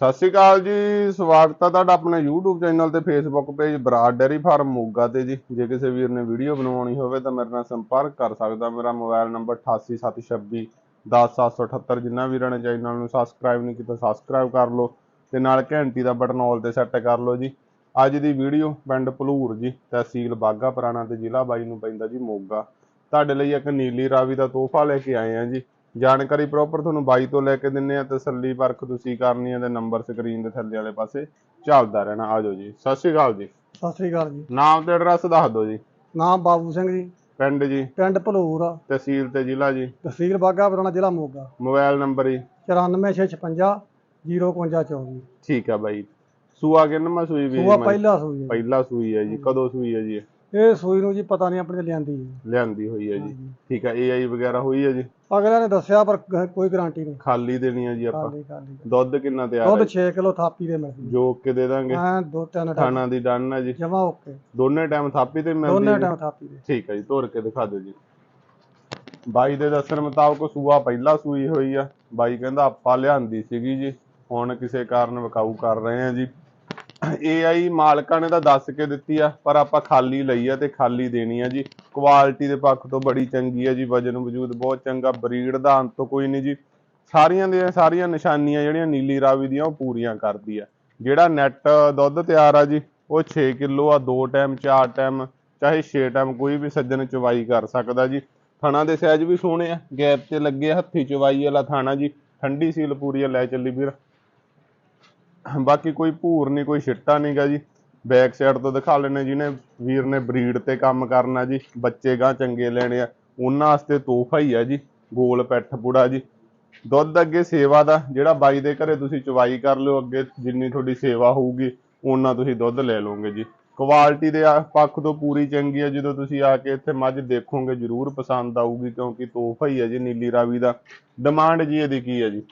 ਸਤਿ ਸ਼੍ਰੀ ਅਕਾਲ ਜੀ, ਸਵਾਗਤ ਹੈ ਤੁਹਾਡਾ ਆਪਣੇ YouTube ਚੈਨਲ ਤੇ Facebook page Brar dairy farm Moga ਤੇ ਜੀ। ਜੇ ਕਿਸੇ ਵੀਰ ਨੇ ਵੀਡੀਓ ਬਣਾਉਣੀ ਹੋਵੇ ਤਾਂ ਮੇਰੇ ਨਾਲ ਸੰਪਰਕ ਕਰ ਸਕਦਾ। ਮੇਰਾ ਮੋਬਾਈਲ ਨੰਬਰ 8876 10778 ਜਿਨ੍ਹਾਂ ਵੀਰਾਂ ਨੇ ਚੈਨਲ ਨੂੰ ਸਬਸਕ੍ਰਾਈਬ ਨਹੀਂ ਕੀਤਾ ਸਬਸਕ੍ਰਾਈਬ ਕਰ ਲਓ ਤੇ ਨਾਲ ਘੰਟੀ ਦਾ ਬਟਨ ਆਲ ਤੇ ਸੈੱਟ ਕਰ ਲਓ ਜੀ। ਅੱਜ ਦੀ ਵੀਡੀਓ ਪਿੰਡ ਭਲੂਰ ਜੀ, ਤਹਿਸੀਲ ਬਾਗਾ ਪੁਰਾਣਾ ਤੇ ਜ਼ਿਲ੍ਹਾ ਬਾਈ ਨੂੰ ਪੈਂਦਾ ਜੀ ਮੋਗਾ। ਤੁਹਾਡੇ ਲਈ ਇੱਕ ਨੀਲੀ ਰਾਵੀ ਦਾ ਤੋਹਫਾ ਲੈ ਕੇ ਆਏ ਆ ਜੀ। ਜਾਣਕਾਰੀ ਪ੍ਰੋਪਰ ਤੁਹਾਨੂੰ ਬਾਈ ਤੋਂ ਲੈ ਕੇ ਦਿੰਨੇ ਆ ਤਸੱਲੀ ਪਰਖ ਤੁਸੀਂ ਕਰਨੀ ਹੈ ਤੇ ਨੰਬਰ ਸਕਰੀਨ ਦੇ ਥੱਲੇ ਵਾਲੇ ਪਾਸੇ ਚੱਲਦਾ ਰਹਿਣਾ। ਆਜੋ ਜੀ। ਸਤਿ ਸ਼੍ਰੀ ਅਕਾਲ ਜੀ। ਸਤਿ ਸ੍ਰੀ ਅਕਾਲ ਜੀ। ਨਾਮ ਤੇ ਐਡਰੈਸ ਦੱਸ ਦਿਓ ਜੀ। ਨਾਮ ਬਾਬੂ ਸਿੰਘ ਜੀ। ਪਿੰਡ ਜੀ। ਪਿੰਡ ਭਲੂਰ ਤਹਿਸੀਲ ਤੇ ਜ਼ਿਲ੍ਹਾ ਜੀ। ਤਹਿਸੀਲ ਬਾਗਾ ਪੁਰਾਣਾ ਜ਼ਿਲ੍ਹਾ ਮੋਗਾ। ਮੋਬਾਈਲ ਨੰਬਰ ਜੀ। 94656 05124 ਠੀਕ ਆ ਬਾਈ। ਸੂਆ ਕਿੰਨਵਾਂ ਸੂਈ ਵੀ ਸੂਆ ਪਹਿਲਾ ਸੂਈ ਪਹਿਲਾ ਸੂਈ ਹੈ ਜੀ। ਕਦੋਂ ਸੂਈ ਹੈ ਜੀ ਇਹ? ਸੂਈ ਨੂੰ ਜੀ ਪਤਾ ਨਹੀਂ ਆਪਣੇ ਤੇ ਲਿਆਂਦੀ ਹੈ। ਲਿਆਂਦੀ ਹੋਈ ਹੈ ਜੀ। ਠੀਕ ਆ ਏਆਈ ਵਗੈਰਾ ਹੋਈ ਹੈ ਜੀ? ਅਗਲਿਆਂ ਨੇ ਦੱਸਿਆ ਪਰ ਗ- ਕੋਈ ਗਾਰੰਟੀ ਨਹੀਂ। ਖਾਲੀ ਦੇਣੀ ਹੈ ਜੀ ਆਪਾਂ? ਖਾਲੀ ਖਾਲੀ। ਦੁੱਧ ਕਿੰਨਾ ਤਿਆਰ ਦੁੱਧ ਹੈ? 6 ਕਿਲੋ ਥਾਪੀ ਦੇ ਮਿਲਦੀ ਜੋਕ ਕੇ ਦੇ ਦਾਂਗੇ। ਹਾਂ ਦੋ ਤਿੰਨ ਟਾਈਮ ਖਾਣਾ ਦੀ ਡਨ ਹੈ ਜੀ। ਜਮਾ ਓਕੇ। ਦੋਨੇ ਟਾਈਮ ਥਾਪੀ ਤੇ ਮਿਲਦੀ ਦੋਨੇ ਹੈ ਜੀ? ਟਾਈਮ ਥਾਪੀ ਦੇ ਠੀਕ ਹੈ ਜੀ ਤੋਰ ਕੇ ਦਿਖਾ ਦਿਓ ਜੀ। ਬਾਈ ਦੇ ਦੱਸਣ ਮੁਤਾਬਕ ਸੂਆ ਪਹਿਲਾਂ ਸੂਈ ਹੋਈ ਆ। ਬਾਈ ਕਹਿੰਦਾ ਆਪਾਂ ਲਿਆਂਦੀ ਸੀਗੀ ਜੀ। ਹੁਣ ਕਿਸੇ ਕਾਰਨ ਵਿਕਾਊ ਕਰ ਰਹੇ ਆ ਜੀ। AI ਮਾਲਕਾਂ ਨੇ ਤਾਂ ਦੱਸ ਕੇ ਦਿੱਤੀ ਆ ਪਰ ਆਪਾਂ ਖਾਲੀ ਲਈ ਆ ਤੇ ਖਾਲੀ ਦੇਣੀ ਆ ਜੀ। ਕੁਆਲਿਟੀ ਦੇ ਪੱਖ ਤੋਂ ਬੜੀ ਚੰਗੀ ਆ ਜੀ ਵਜਨ ਵਜੂਦ ਬਹੁਤ ਚੰਗਾ ਬਰੀਡ ਦਾ ਅੰਤ ਕੋਈ ਨਹੀਂ ਜੀ। ਸਾਰੀਆਂ ਦੀਆਂ ਸਾਰੀਆਂ ਨਿਸ਼ਾਨੀਆਂ ਜਿਹੜੀਆਂ ਨੀਲੀ ਰਾਵੀ ਦੀਆਂ ਉਹ ਪੂਰੀਆਂ ਕਰਦੀ ਆ। ਜਿਹੜਾ ਨੈਟ ਦੁੱਧ ਤਿਆਰ ਆ ਜੀ ਉਹ 6 ਕਿਲੋ ਆ ਦੋ ਟਾਈਮ ਚਾਰ ਟਾਈਮ ਚਾਹੇ 6 ਟਾਈਮ ਕੋਈ ਵੀ ਸੱਜਣ ਚਵਾਈ ਕਰ ਸਕਦਾ ਜੀ। ਥਣਾ ਦੇ ਸਾਈਜ਼ ਵੀ ਸੋਹਣੇ ਆ ਗੈਪ ਤੇ ਲੱਗੇ ਆ, ਹੱਥੀ ਚਵਾਈ ਵਾਲਾ ਥਾਣਾ ਜੀ। ਠੰਡੀ ਸੀਲ ਪੂਰੀ ਆ ਲੈ ਚੱਲੀ ਵੀਰ। ਬਾਕੀ ਕੋਈ ਭੂਰ ਨਹੀਂ ਕੋਈ ਛਿੱਟਾ ਨਹੀਂਗਾ ਜੀ। ਬੈਕ ਸਾਈਡ ਤੋਂ ਦਿਖਾ ਲੈਣੇ ਜਿਹਨੇ ਵੀਰ ਨੇ ਬਰੀਡ ਤੇ ਕੰਮ ਕਰਨਾ ਜੀ ਬੱਚੇ ਗਾਂ ਚੰਗੇ ਲੈਣੇ ਆ। ਉਹਨਾਂ ਵਾਸਤੇ ਤੋਹਫਾ ਹੀ ਆ ਜੀ ਗੋਲ ਪੈਠ ਪੁੜਾ ਜੀ। ਦੁੱਧ ਅੱਗੇ ਸੇਵਾ ਦਾ ਜਿਹੜਾ ਬਾਈ ਦੇ ਘਰੇ ਤੁਸੀਂ ਚਵਾਈ ਕਰ ਲਿਓ ਅੱਗੇ ਜਿੰਨੀ ਤੁਹਾਡੀ ਸੇਵਾ ਹੋਊਗੀ ਉਹਨਾਂ ਤੁਸੀਂ ਦੁੱਧ ਲੈ ਲਓਗੇ ਜੀ। ਕੁਆਲਿਟੀ ਦੇ ਪੱਖ ਤੋਂ ਪੂਰੀ ਚੰਗੀ ਹੈ ਜਦੋਂ ਤੁਸੀਂ ਆ ਕੇ ਇੱਥੇ ਮੱਝ ਦੇਖੋਗੇ ਜ਼ਰੂਰ ਪਸੰਦ ਆਊਗੀ ਕਿਉਂਕਿ ਤੋਹਫਾ ਹੀ ਹੈ ਜੀ ਨੀਲੀ ਰਾਵੀ ਦਾ। ਡਿਮਾਂਡ ਜੀ ਇਹਦੀ ਕੀ ਹੈ ਜੀ?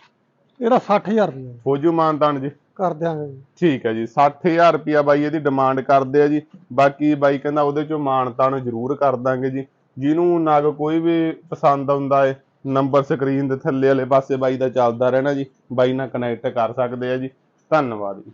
ਇਹਦਾ 60000 ਰੁਪਏ। ਫੌਜੂ ਮਾਨਤਾਨ ਜੀ। ਕਰ ਦਿਆਂਗੇ ਜੀ। ਠੀਕ ਹੈ ਜੀ 60000 ਰੁਪਿਆ ਬਾਈ ਇਹਦੀ ਡਿਮਾਂਡ ਕਰਦੇ ਆ ਜੀ। ਬਾਕੀ ਬਾਈ ਕਹਿੰਦਾ ਉਹਦੇ ਚੋਂ ਮਾਨਤਾਨ ਜ਼ਰੂਰ ਕਰ ਦਾਂਗੇ ਜੀ। ਜਿਹਨੂੰ ਨਗ ਕੋਈ ਵੀ ਪਸੰਦ ਆਉਂਦਾ ਏ ਨੰਬਰ ਸਕਰੀਨ ਦੇ ਥੱਲੇ ਵਾਲੇ ਪਾਸੇ ਬਾਈ ਦਾ ਚੱਲਦਾ ਰਹਿਣਾ ਜੀ। ਬਾਈ ਨਾਲ ਕਨੈਕਟ ਕਰ ਸਕਦੇ ਆ ਜੀ। ਧੰਨਵਾਦ ਜੀ।